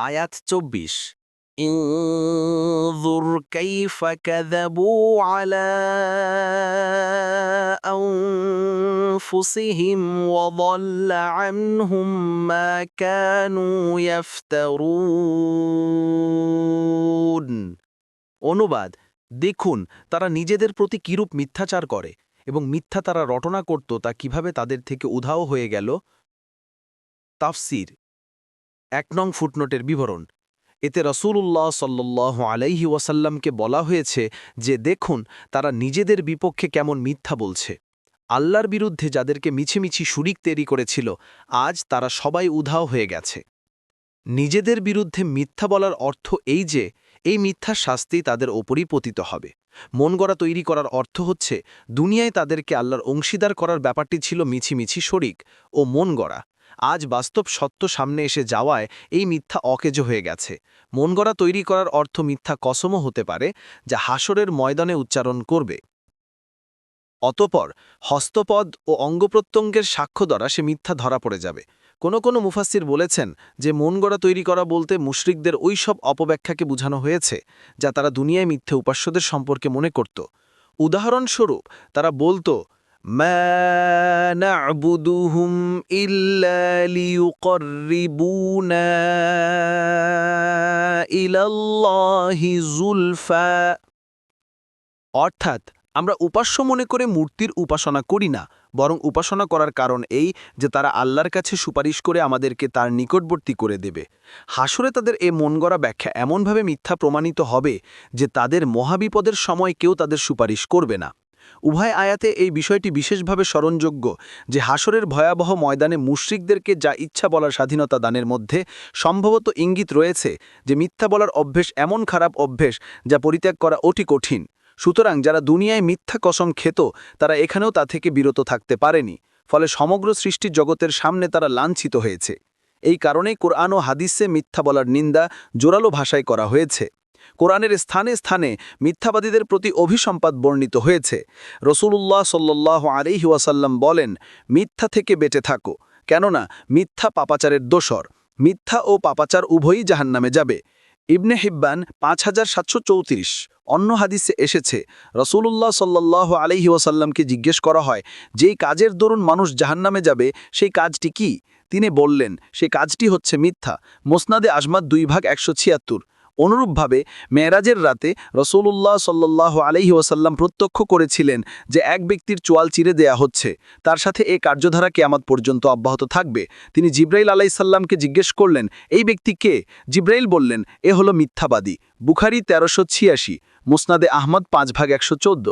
আয়াত চব্বিশ انظر كيف كذبوا على أنفسهم وضل عنهم ما كانوا يفترون অনুবাদ দেখুন তারা নিজেদের প্রতি কিরূপ মিথ্যাচার করে এবং মিথ্যা তারা রটনা করত তা কিভাবে তাদের থেকে উধাও হয়ে গেল তাফসির এক নং ফুটনোটের বিবরণ। এতে রসূলুল্লাহ সাল্লাহ আলাইহি ওয়াসাল্লামকে বলা হয়েছে যে, দেখুন, তারা নিজেদের বিপক্ষে কেমন মিথ্যা বলছে। আল্লাহর বিরুদ্ধে যাদেরকে মিছিমিছি শুরিক তৈরি করেছিল, আজ তারা সবাই উধাও হয়ে গেছে। নিজেদের বিরুদ্ধে মিথ্যা বলার অর্থ এই যে, এই মিথ্যার শাস্তি তাদের ওপরই পতিত হবে। মন গড়া তৈরি করার অর্থ হচ্ছে, দুনিয়ায় তাদেরকে আল্লাহর অংশীদার করার ব্যাপারটি ছিল মিছিমিছি শরিক ও মন গড়া আজ বাস্তব সত্য সামনে এসে যাওয়ায় এই মিথ্যা অকেজ হয়ে গেছে। মন গড়া তৈরি করার অর্থ মিথ্যা কসমও হতে পারে, যা হাসরের ময়দানে উচ্চারণ করবে। অতপর হস্তপদ ও অঙ্গপ্রত্যঙ্গের সাক্ষ্য দ্বারা সে মিথ্যা ধরা পড়ে যাবে। কোনো কোনো মুফাসির বলেছেন যে মন গড়া তৈরি করা বলতে মুশরিকদের ওই সব অপব্যাখ্যাকে বোঝানো হয়েছে, যা তারা দুনিয়ায় মিথ্যে উপাস্যদের সম্পর্কে মনে করত। উদাহরণস্বরূপ, তারা বলতো ما نعبدهم إلا ليقربونا إلى الله زلفى অর্থাৎ আমরা উপাস্য মনে করে মূর্তির উপাসনা করি না বরং উপাসনা করার কারণ এই যে তারা আল্লাহর কাছে সুপারিশ করে আমাদেরকে তার নিকটবর্তী করে দেবে হাসরে তাদের এ মন গড়া ব্যাখ্যা এমনভাবে মিথ্যা প্রমাণিত হবে যে তাদের মহাবিপদের সময় কেউ তাদের সুপারিশ করবে না উভয় আয়াতে এই বিষয়টি বিশেষভাবে স্মরণযোগ্য যে হাসরের ভয়াবহ ময়দানে মুশ্রিকদেরকে যা ইচ্ছা বলার স্বাধীনতা দানের মধ্যে সম্ভবত ইঙ্গিত রয়েছে যে মিথ্যা বলার অভ্যেস এমন খারাপ অভ্যেস যা পরিত্যাগ করা অতি কঠিন। সুতরাং যারা দুনিয়ায় মিথ্যা কসম খেত, তারা এখানেও তা থেকে বিরত থাকতে পারেনি, ফলে সমগ্র সৃষ্টি জগতের সামনে তারা লাঞ্ছিত হয়েছে। এই কারণেই কোরআন ও হাদিসে মিথ্যা বলার নিন্দা জোরালো ভাষায় করা হয়েছে। কোরআনের স্থানে স্থানে মিথ্যাবাদীদের প্রতি অভিসম্পাদ বর্ণিত হয়েছে। রসুলুল্লাহ সাল্লাহ আলিহি ওয়াসাল্লাম বলেন, মিথ্যা থেকে বেঁচে থাকো, কেননা মিথ্যা পাপাচারের দোসর মিথ্যা ও পাপাচার উভয়ই জাহান্নামে যাবে। ইবনে হিব্বান পাঁচ হাজার সাতশো চৌত্রিশ, অন্য হাদিসে এসেছে, রসুলুল্লাহ সাল্লাহ আলহি ওয়াসাল্লামকে জিজ্ঞেস করা হয়, যেই কাজের দরুন মানুষ জাহান্নামে যাবে, সেই কাজটি কি? তিনি বললেন সেই কাজটি হচ্ছে মিথ্যা। মোসনাদে আজমাত দুই ভাগ একশো ছিয়াত্তর। অনুরূপভাবে মেয়েরাজের রাতে রসুল্লাহ সাল্লাহ আলহি ওয়াসাল্লাম প্রত্যক্ষ করেছিলেন যে এক ব্যক্তির চোয়াল চিরে দেয়া হচ্ছে। তার সাথে এ কার্যধারা কেয়ামত পর্যন্ত অব্যাহত থাকবে। তিনি জিব্রাইল আলাইসাল্লামকে জিজ্ঞেস করলেন, এই ব্যক্তি কে? জিব্রাইল বললেন, এ হলো মিথ্যাবাদী। বুখারি তেরোশো ছিয়াশি, মুসনাদে আহমদ পাঁচ ভাগ একশো চৌদ্দ।